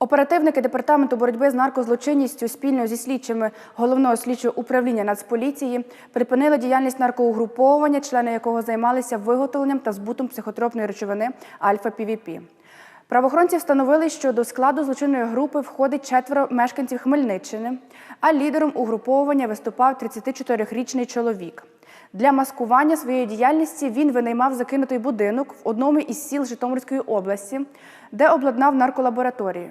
Оперативники департаменту боротьби з наркозлочинністю спільно зі слідчими головного слідчого управління Нацполіції припинили діяльність наркоугруповування, члени якого займалися виготовленням та збутом психотропної речовини альфа-ПВП. Правоохоронці встановили, що до складу злочинної групи входить четверо мешканців Хмельниччини, а лідером угруповування виступав 34-річний чоловік. Для маскування своєї діяльності він винаймав закинутий будинок в одному із сіл Житомирської області, де обладнав нарколабораторію.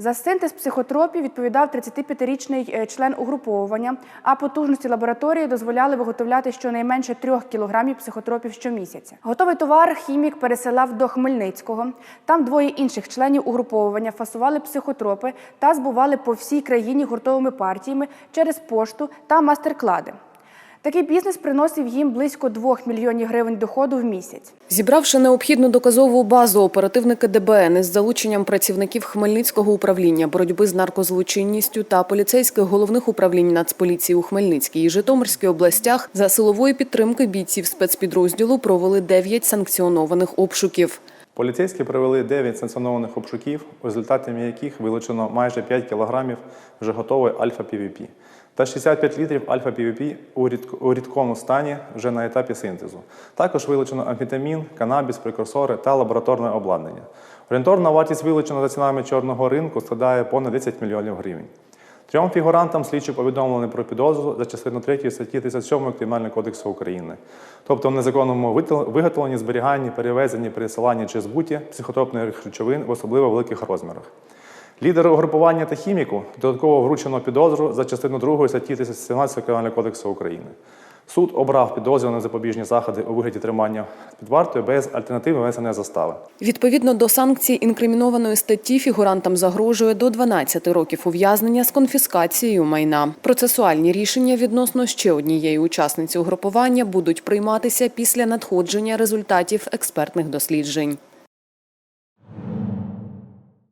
За синтез психотропів відповідав 35-річний е, член угруповування, а потужності лабораторії дозволяли виготовляти щонайменше 3 кілограмів психотропів щомісяця. Готовий товар хімік пересилав до Хмельницького. Там двоє інших членів угруповування фасували психотропи та збували по всій країні гуртовими партіями через пошту та мастер-клади. Такий бізнес приносив їм близько 2 мільйонів гривень доходу в місяць. Зібравши необхідну доказову базу, оперативники ДБН із залученням працівників Хмельницького управління боротьби з наркозлочинністю та поліцейських головних управлінь Нацполіції у Хмельницькій і Житомирській областях за силової підтримки бійців спецпідрозділу провели 9 санкціонованих обшуків. Поліцейські провели 9 санкціонованих обшуків, результатами яких вилучено майже 5 кілограмів вже готової альфа-ПВП та 65 літрів альфа-ПВП у рідк- у рідкому стані вже на етапі синтезу. Також вилучено амфетамін, канабіс, прекурсори та лабораторне обладнання. Орієнтовна вартість вилученого за цінами чорного ринку складає понад 10 мільйонів гривень. Трьом фігурантам слідчі повідомлені про підозру за частину 3 статті 37 Кримінального кодексу України, тобто в незаконному виготовленні, зберіганні, перевезенні, пересиланні чи збуті психотропних речовин в особливо великих розмірах. Лідеру угрупування та хіміку додатково вручено підозру за частину 2 статті 317 Кримінального кодексу України. Суд обрав підозрюваних запобіжні заходи у вигляді тримання під вартою без альтернативи внесення застави. Відповідно до санкцій інкримінованої статті фігурантам загрожує до 12 років ув'язнення з конфіскацією майна. Процесуальні рішення відносно ще однієї учасниці угрупування будуть прийматися після надходження результатів експертних досліджень.